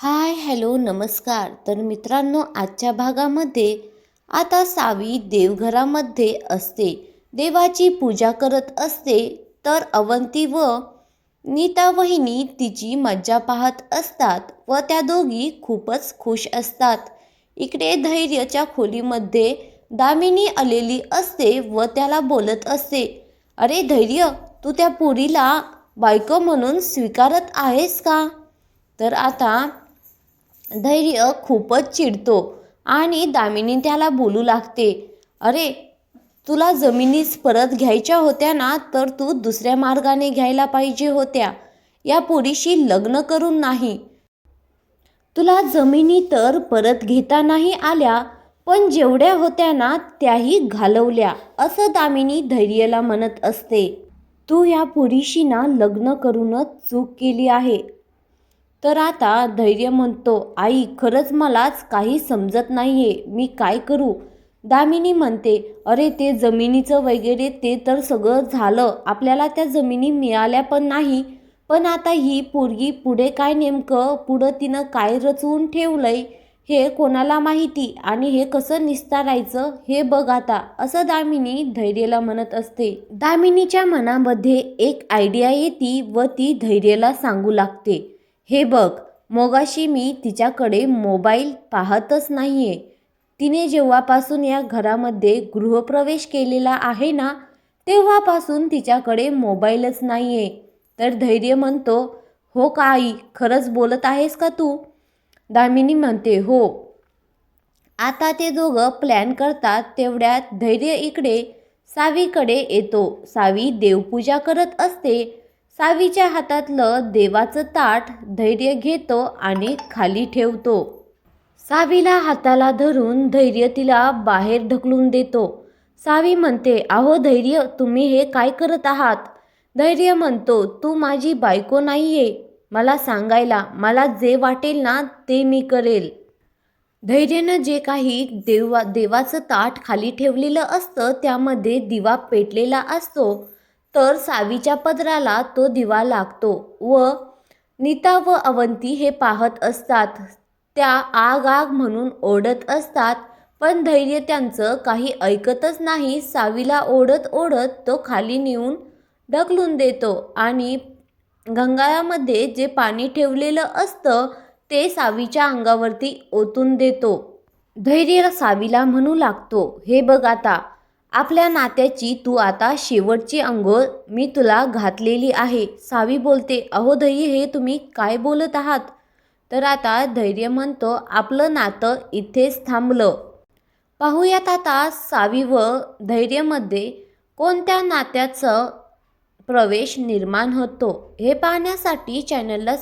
Hi hello नमस्कार. तर मित्रांनो आजच्या भागामध्ये आता सावी देवघरामध्ये असते. देवाची पूजा करत असते. तर अवंती व नीता वहिनी तिची मज्जा पाहत असतात व त्या दोघी खूपच खुश असतात. इकडे धैर्यच्या खोलीमध्ये दामिनी आलेली असते व त्याला बोलत असते अरे धैर्य तू त्या पोरीला बायको म्हणून स्वीकारत आहेस का? तर आता धैर्य खूपच चिडतो आणि दामिनी त्याला बोलू लागते अरे तुला जमिनीस परत घ्यायच्या होत्या ना तर तू दुसऱ्या मार्गाने घ्यायला पाहिजे होत्या. या पोरीशी लग्न करून नाही. तुला जमिनी तर परत घेता नाही आल्या पण जेवढ्या होत्या ना त्याही घालवल्या असं दामिनी धैर्यला म्हणत असते. तू या पुरीशी ना लग्न करूनच चूक केली आहे. तर आता धैर्य म्हणतो आई खरंच मलाच काही समजत नाही आहे मी काय करू? दामिनी म्हणते अरे ते जमिनीचं वगैरे ते तर सगळं झालं. आपल्याला त्या जमिनी मिळाल्या पण नाही. पण आता ही पोरगी पुढे काय नेमकं? पुढं तिनं काय रचवून ठेवलंय? हे कोणाला माहिती? आणि हे कसं निस्तारायचं? हे बघ आता. असं दामिनी धैर्यला म्हणत असते. दामिनीच्या मनामध्ये एक आयडिया येते व ती धैर्यला सांगू लागते. हे बघ मोगाशी मी तिच्याकडे मोबाईल पाहतच नाही आहे तिने जेव्हापासून या घरामध्ये गृहप्रवेश केलेला आहे ना तेव्हापासून तिच्याकडे मोबाईलच नाही आहे तर धैर्य म्हणतो हो का आई खरंच बोलत आहेस का तू? दामिनी म्हणते हो. आता ते दोघं प्लॅन करतात तेवढ्यात धैर्य इकडे सावीकडे येतो. सावी देवपूजा करत असते. सावीच्या हातातलं देवाचं ताट धैर्य घेतो आणि खाली ठेवतो. सावीला हाताला धरून धैर्य तिला बाहेर ढकलून देतो. सावी म्हणते अहो धैर्य तुम्ही हे काय करत आहात? धैर्य म्हणतो तू माझी बायको नाहीये. मला सांगायला मला जे वाटेल ना ते मी करेल. धैर्यनं जे काही देवा देवाचं ताट खाली ठेवलेलं असतं त्यामध्ये दिवा पेटलेला असतो. तर सावीच्या पदराला तो दिवा लागतो व नीता व अवंती हे पाहत असतात. त्या आग आग म्हणून ओढत असतात पण धैर्य त्यांचं काही ऐकतच नाही. सावीला ओढत ओढत तो खाली नेऊन ढकलून देतो आणि गंगाळामध्ये जे पाणी ठेवलेलं असतं ते सावीच्या अंगावरती ओतून देतो. धैर्य सावीला म्हणू लागतो. हे बघ आता आपल्या नात्याची तू आता शेवटची अंघोळ मी तुला घातलेली आहे. सावी बोलते अहो दही हे तुम्ही काय बोलत आहात? तर आता धैर्य म्हणतो आपलं नातं इथेच थांबलं. पाहूयात आता सावी व धैर्यमध्ये कोणत्या नात्याचं प्रवेश निर्माण होतो. हे पाहण्यासाठी चॅनलला